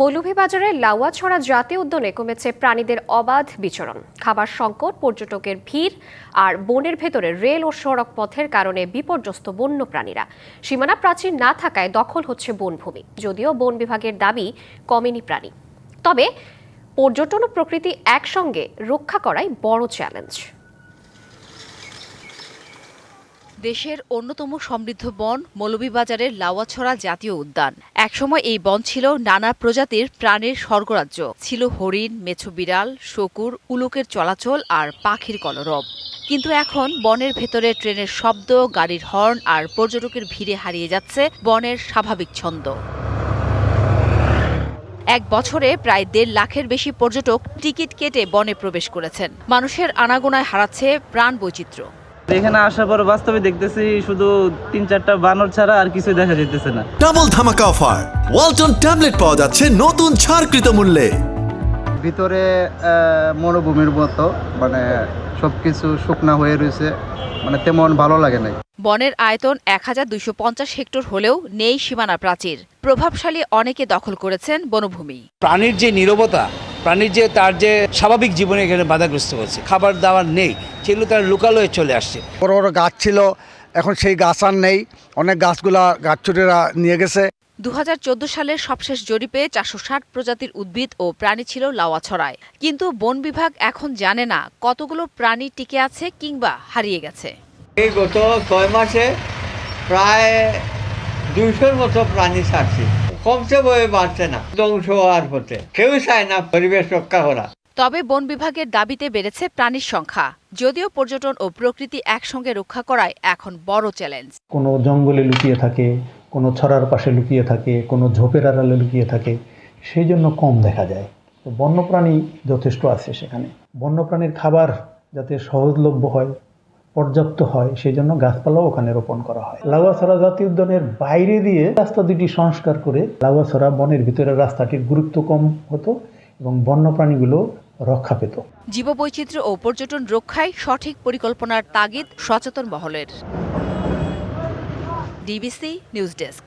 মৌলভীবাজারের লাউয়াছড়া জাতীয় উদ্যানে কমেছে প্রাণীদের অবাধ বিচরণ। খাবার সংকট, পর্যটকের ভিড় আর বনের ভেতরে রেল ও সড়ক পথের কারণে বিপর্যস্ত বন্য প্রাণীরা সীমানা প্রাচীর না থাকায় দখল হচ্ছে বনভূমি, যদিও বন বিভাগের দাবি, কমেনি প্রাণী। তবে পর্যটন ও প্রকৃতি একসঙ্গে রক্ষা করাই বড় চ্যালেঞ্জ। দেশের অন্যতম সমৃদ্ধ বন মৌলভীবাজারের লাওয়াছড়া জাতীয় উদ্যান। একসময় এই বন ছিল নানা প্রজাতির প্রাণীর স্বর্গরাজ্য। ছিল হরিণ, মেছো বিড়াল, শকুর, উলুকের চলাচল আর পাখির কলরব। কিন্তু এখন বনের ভেতরে ট্রেনের শব্দ, গাড়ির হর্ন আর পর্যটকের ভিড়ে হারিয়ে যাচ্ছে বনের স্বাভাবিক ছন্দ। এক বছরে প্রায় দেড় লাখের বেশি পর্যটক টিকিট কেটে বনে প্রবেশ করেছেন। মানুষের আনাগোনায় হারাচ্ছে প্রাণ বৈচিত্র্য এখানে আসার পর বাস্তবে দেখতেছি শুধু তিন চারটা বানর ছাড়া আর কিছু দেখা যেতেছে না। ডাবল ধামাকা অফার। ওয়ালটন ট্যাবলেট পাওয়া যাচ্ছে নতুন ছাড়কৃত মূল্যে। ভিতরে আহ, মরুভূমির মতো মানে সব কিছু শুকনা হয়ে রয়েছে মানে তেমন ভালো লাগে নাই। বনের আয়তন এক হাজার দুইশো পঞ্চাশ হেক্টর হলেও নেই সীমানা প্রাচীর। প্রভাবশালী অনেকে দখল করেছেন বনভূমি। প্রাণীর যে নীরবতা প্রাণীর যে তার যে স্বাভাবিক জীবনে এখানে বাধাগ্রস্ত হচ্ছে খাবার দাবার নেই সেগুলো তার লোকালয়ে চলে আসছে। বড় বড় গাছ ছিল এখন সেই গাছ আর নেই অনেক গাছগুলা গাছছুটেরা নিয়ে গেছে। দু সালের সবশেষ জরিপে চারশো ষাট প্রজাতির উদ্ভিদ ও প্রাণী ছিল লাওয়াছড়ায় কিন্তু বন বিভাগ এখন জানে না কতগুলো প্রাণী টিকে আছে কিংবা হারিয়ে গেছে। এই গত ছয় মাসে প্রায় দুইশোর মতো প্রাণী ছাড়ছি। কমছে বয়ে বাড়ছে না ধ্বংস হওয়ার পথে কেউ চায় না পরিবেশ রক্ষা করা। তবে বন বিভাগের দাবিতে বেড়েছে প্রাণীর সংখ্যা। যদিও পর্যটন ও প্রকৃতি একসঙ্গে রক্ষা করায় এখন বড় চ্যালেঞ্জ। কোনো জঙ্গলে লুকিয়ে থাকে কোনো ছড়ার পাশে লুকিয়ে থাকে কোনো ঝোপের আড়ালে লুকিয়ে থাকে সেই জন্য কম দেখা যায়। তো বন্যপ্রাণী যথেষ্ট আছে সেখানে। বন্যপ্রাণীর খাবার যাতে সহজলভ্য হয় পর্যাপ্ত হয় সেই জন্য গাছপালাও ওখানে রোপণ করা হয়। লাউয়াছড়া জাতীয় উদ্যানের বাইরে দিয়ে রাস্তা দুটি সংস্কার করে লাউয়াছড়া বনের ভিতরে রাস্তাটির গুরুত্ব কম হতো এবং বন্যপ্রাণীগুলো রক্ষা পেত। জীববৈচিত্র্য ও পর্যটন রক্ষায় সঠিক পরিকল্পনার তাগিদ সচেতন মহলের। DBC news desk.